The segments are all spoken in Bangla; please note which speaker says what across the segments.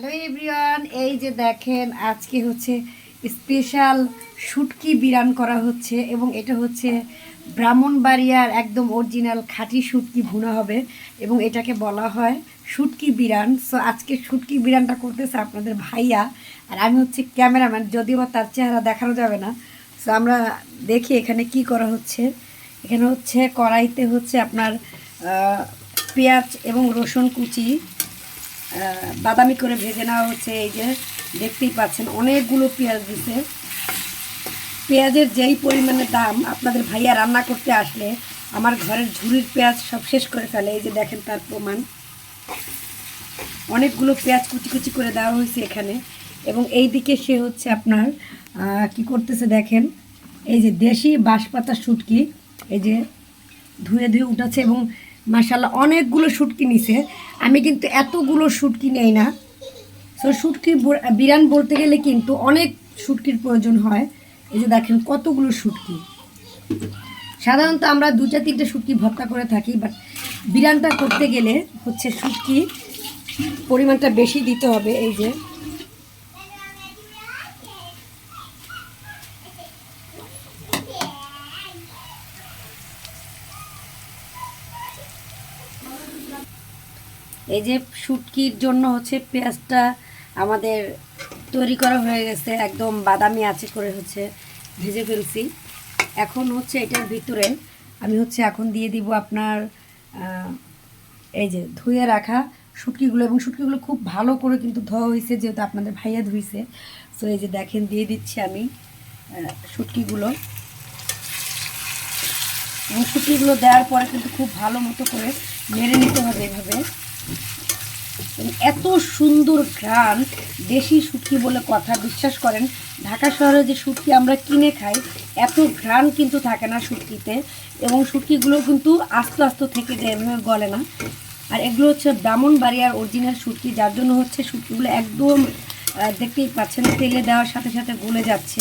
Speaker 1: হ্যালো এভরিওয়ান এই যে দেখেন, আজকে হচ্ছে স্পেশাল শুটকি বিরান করা হচ্ছে এবং এটা হচ্ছে ব্রাহ্মণবাড়িয়ার একদম অরিজিনাল খাঁটি শুটকি ভুনা হবে এবং এটাকে বলা হয় শুটকি বিরান। সো আজকে শুটকি বিরানটা করতেছে আপনাদের ভাইয়া আর আমি হচ্ছে ক্যামেরাম্যান, যদিও বা তার চেহারা দেখানো যাবে না। সো আমরা দেখি এখানে কি করা হচ্ছে। এখানে হচ্ছে কড়াইতে হচ্ছে আপনার পেঁয়াজ এবং রসুন কুচি। বাদামি করে ভেজে নেওয়া হচ্ছে এই যে, দেখতেই পাচ্ছেন, অনেকগুলো পেঁয়াজ দিছে। পেঁয়াজের যেই পরিমাণে দাম, আপনাদের ভাইয়া রান্না করতে আসলে আমার ঘরের ঝুড়ির পেঁয়াজ সব শেষ করে ফেলে, এই যে দেখেন তার প্রমাণ। অনেকগুলো পেঁয়াজ কুচি কুচি করে দেওয়া হয়েছে এখানে, এবং এই দিকে সে হচ্ছে আপনার কি করতেছে দেখেন, এই যে দেশি বাঁশপাতা শুটকি, এই যে ধুয়ে ধুয়ে উঠাচ্ছে, এবং মাসাল্লাহ অনেকগুলো শুটকি নিছে। আমি কিন্তু এতগুলো শুটকি নেই না। সো শুটকি বিরান বলতে গেলে কিন্তু অনেক শুটকির প্রয়োজন হয়। এই যে দেখেন কতগুলো শুটকি। সাধারণত আমরা দুটা তিনটে শুটকি ভর্তা করে থাকি বাট বিরানটা করতে গেলে হচ্ছে শুটকি পরিমাণটা বেশি দিতে হবে, এই যে। এই যে শুটকির জন্য হচ্ছে পেঁয়াজটা আমাদের তৈরি করা হয়ে গেছে, একদম বাদামি আছে করে হচ্ছে ভেজে ফেলছি। এখন হচ্ছে এটার ভিতরে আমি হচ্ছে এখন দিয়ে দিব আপনার এই যে ধুয়ে রাখা শুটকিগুলো এবং শুটকিগুলো খুব ভালো করে কিন্তু ধোয়া হয়েছে যেহেতু আপনাদের ভাইয়া ধুইছে। সো এই যে দেখেন দিয়ে দিচ্ছি আমি শুটকিগুলো। এবং শুটকিগুলো দেওয়ার পরে কিন্তু খুব ভালো মতো করে মেরে নিতে হবে এভাবে। এত সুন্দর ঘ্রাণ দেশি শুটকি বলে কথা, বিশ্বাস করেন, ঢাকা শহরে যে শুটকি আমরা কিনে খাই, এত ঘ্রাণ কিন্তু থাকে না শুটকিতে এবং শুটকিগুলো কিন্তু আস্তে আস্তে থেকে যায়, এভাবে গলে না। আর এগুলো হচ্ছে ব্রাহ্মণবাড়িয়ার অরিজিনাল শুটকি যার জন্য হচ্ছে শুটকিগুলো একদম দেখতেই পাচ্ছেন, তেলে দেওয়ার সাথে সাথে গলে যাচ্ছে,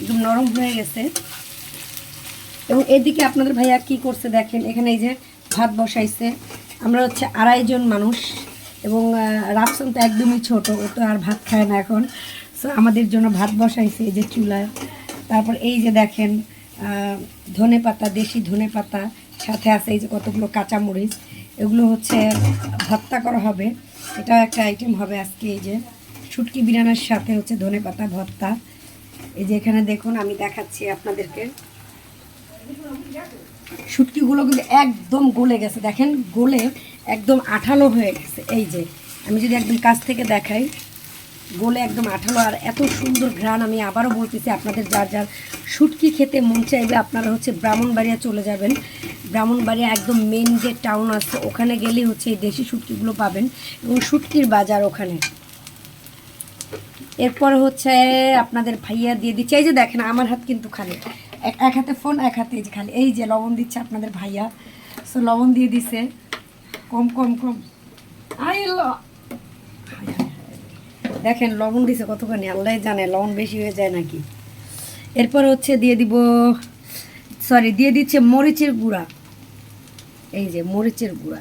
Speaker 1: একদম নরম হয়ে গেছে। এবং এদিকে আপনাদের ভাইয়া কি করছে দেখেন, এখানে এই যে ভাত বসাইছে। আমরা হচ্ছে আড়াইজন মানুষ। এবং রাফসান তো একদমই ছোট, ও তো আর ভাত খায় না এখন। সো আমাদের জন্য ভাত বসাইছে এই যে চুলায়। তারপর এই যে দেখেন ধনে পাতা, দেশি ধনে পাতা, সাথে আছে এই যে কতগুলো কাঁচামরিচ। এগুলো হচ্ছে ভর্তা করা হবে। এটা একটা আইটেম হবে আজকে এই যে। শুটকি বিরিয়ানির সাথে হচ্ছে ধনে পাতা ভর্তা। এই যে এখানে দেখুন, আমি দেখাচ্ছি আপনাদেরকে। শুটকিগুলো কিন্তু একদম গলে গেছে। দেখেন, গলে একদম আঠালো হয়ে গেছে। এই যে, আমি যদি একদম কাছ থেকে দেখাই গলে একদম আঠালো। আর এত সুন্দর ঘ্রাণ আমি আবারও বলতেছি আপনাদের, যার যার শুটকি খেতে মন চাইবে, আপনারা হচ্ছে ব্রাহ্মণবাড়িয়া চলে যাবেন। ব্রাহ্মণবাড়িয়া একদম মেন যে টাউন আছে, ওখানে গেলেই হচ্ছে এই দেশি শুটকিগুলো পাবেন এবং শুটকির বাজার ওখানে। এরপর হচ্ছে আপনাদের ভাইয়া দিয়ে দিচ্ছে, এই যে দেখেন আমার হাত কিন্তু খালি। এক হাতে ফোন এক হাতে খালি। এই যে লবণ দিচ্ছে আপনাদের ভাইয়া। সো লবণ দিয়ে দিছে। কম কম কম। আই ল- দেখেন, লবণ দিছে কতখানি আল্লাহ জানে, লবণ বেশি হয়ে যায় নাকি। এরপর হচ্ছে দিয়ে দিব সরি দিয়ে দিচ্ছে মরিচের গুঁড়া। এই যে, মরিচের গুঁড়া।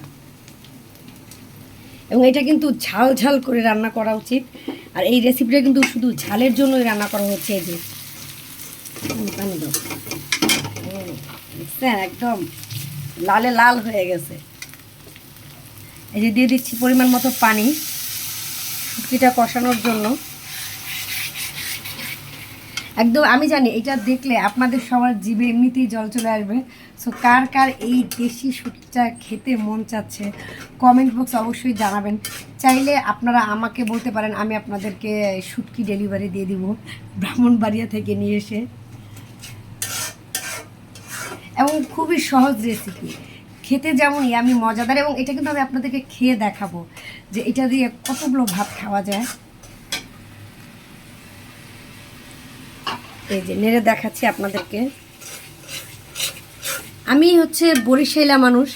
Speaker 1: এবং এটা কিন্তু ঝাল ঝাল করে রান্না করা উচিত। আর এই রেসিপিটা কিন্তু শুধু ঝালের জন্যই রান্না করা হচ্ছে, এই যে। একদম লালে লাল হয়ে গেছে। এই যে দিয়ে দিচ্ছি পরিমাণ মতো পানি শুটকিটা কষানোর জন্য। একদম, আমি জানি এটা দেখলে আপনাদের সবার জিভে এমনিতেই জল চলে আসবে। সো কার কার এই দেশি শুটকিটা খেতে মন চাচ্ছে কমেন্ট বক্স অবশ্যই জানাবেন। চাইলে আপনারা আমাকে বলতে পারেন, আমি আপনাদেরকে শুটকি ডেলিভারি দিয়ে দিব ব্রাহ্মণবাড়িয়া থেকে নিয়ে এসে। এবং খুবই সহজ রেসিপি খেতে যেমনই আমি মজাদার, এবং এটা কিন্তু আমি আপনাদেরকে খেয়ে দেখাবো যে এটা দিয়ে কতগুলো ভাত খাওয়া যায়। এই যে নেড়ে দেখাচ্ছি আপনাদেরকে। আমি হচ্ছে বরিশাইলা মানুষ,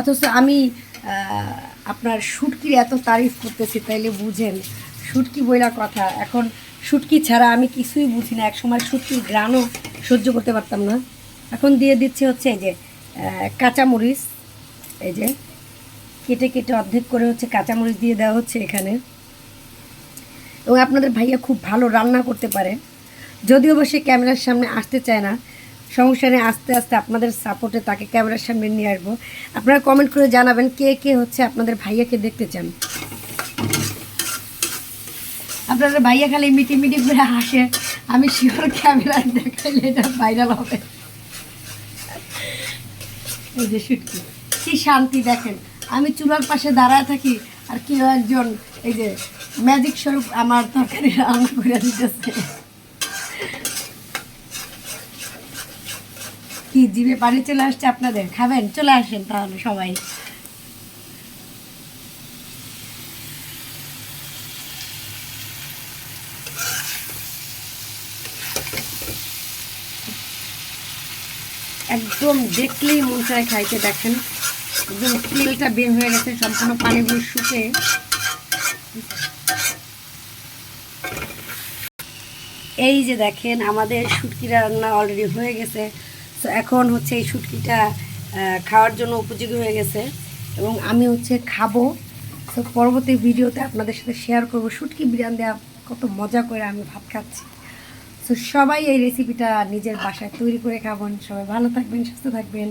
Speaker 1: অথচ আমি আপনার শুটকির এত তারিফ করতেছি, তাইলে বুঝেন। শুটকি বইলা কথা, এখন শুটকি ছাড়া আমি কিছুই বুঝি না, একসময় শুটকির গ্রানও সহ্য করতে পারতাম না। এখন দিয়ে দিচ্ছি হচ্ছে এই যে কাঁচামরিচ। এই যে, কেটে কেটে অর্ধেক করে হচ্ছে কাঁচামরিচ দিয়ে দেওয়া হচ্ছে এখানে। এবং আপনাদের ভাইয়া খুব ভালো রান্না করতে পারে। যদিও বা সে ক্যামেরার সামনে আসতে চায় না, সমস্যা নেই, আস্তে আস্তে আপনাদের সাপোর্টে তাকে ক্যামেরার সামনে নিয়ে আসব। আপনারা কমেন্ট করে জানাবেন কে কে হচ্ছে আপনাদের ভাইয়াকে দেখতে চান। আপনাদের ভাইয়া খালি মিটি মিটি করে হাসে, আমি শিওর ক্যামেরায় দেখাইলে এটা ভাইরাল হবে। এই যে শুটকি। কি শান্তি দেখেন? আমি চুলার পাশে দাঁড়ায় থাকি আর কেউ একজন এই যে ম্যাজিক স্বরূপ আমার তরকারি রান্না করে দিতেছে। কি জিভে পানি চলে আসছে আপনাদের? খাবেন? চলে আসেন তাহলে সবাই। একদম দেখলেই মন চায় খাইতে, দেখেন। তেলটা বের হয়ে গেছে, সম্পূর্ণ পানিগুলো শুকে। এই যে দেখেন, আমাদের শুটকি রান্না অলরেডি হয়ে গেছে। তো এখন হচ্ছে এই শুটকিটা খাওয়ার জন্য উপযোগী হয়ে গেছে। এবং আমি হচ্ছে খাব। তো পরবর্তী ভিডিওতে আপনাদের সাথে শেয়ার করব। শুটকি বিরিয়ানি দেওয়া কত মজা করে আমি ভাত খাচ্ছি। তো সবাই এই রেসিপিটা নিজের বাসায় তৈরি করে খাবেন। সবাই ভালো থাকবেন, সুস্থ থাকবেন।